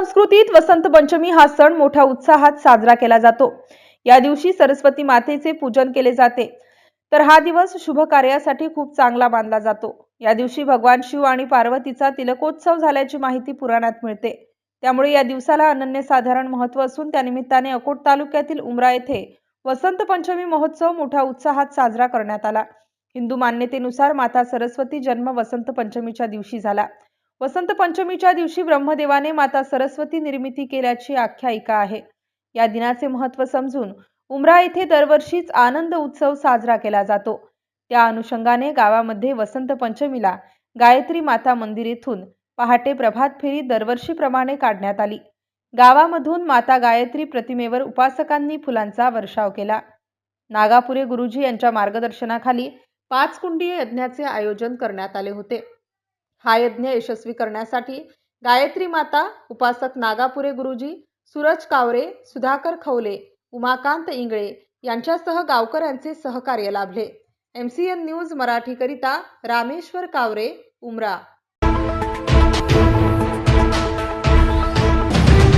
संस्कृतीत वसंत पंचमी हा सण मोठ्या उत्साहात साजरा केला जातो. या दिवशी सरस्वती मातेचे पूजन केले जाते. तर हा दिवस शुभ कार्यासाठी खूप चांगला मानला जातो. या दिवशी भगवान शिव आणि पार्वतीचा तिलकोत्सव झाल्याची माहिती पुराणात मिळते. त्यामुळे या दिवसाला अनन्यसाधारण महत्त्व असून त्यानिमित्ताने अकोट तालुक्यातील उमरा येथे वसंत पंचमी महोत्सव मोठ्या उत्साहात साजरा करण्यात आला. हिंदू मान्यतेनुसार माता सरस्वती जन्म वसंत पंचमीच्या दिवशी झाला. वसंत पंचमीच्या दिवशी ब्रह्मदेवाने माता सरस्वती निर्मिती केल्याची आख्यायिका आहे. या दिनाचे महत्त्व समजून उमरा येथे दरवर्षीच आनंद उत्सव साजरा केला जातो. त्या अनुषंगाने गावामध्ये वसंत पंचमीला गायत्री माता मंदिर येथून पहाटे प्रभात फेरी दरवर्षीप्रमाणे काढण्यात आली. गावामधून माता गायत्री प्रतिमेवर उपासकांनी फुलांचा वर्षाव केला. नागापुरे गुरुजी यांच्या मार्गदर्शनाखाली पाच कुंडीय यज्ञाचे आयोजन करण्यात आले होते. हा यज्ञ यशस्वी करण्यासाठी गायत्री माता उपासक नागापुरे गुरुजी सूरज कावरे सुधाकर खवले उमाकांत इंगळे यांच्यासह गावकऱ्यांचे सहकार्य लाभले. एम सी एन न्यूज मराठीकरिता रामेश्वर कावरे उमरा.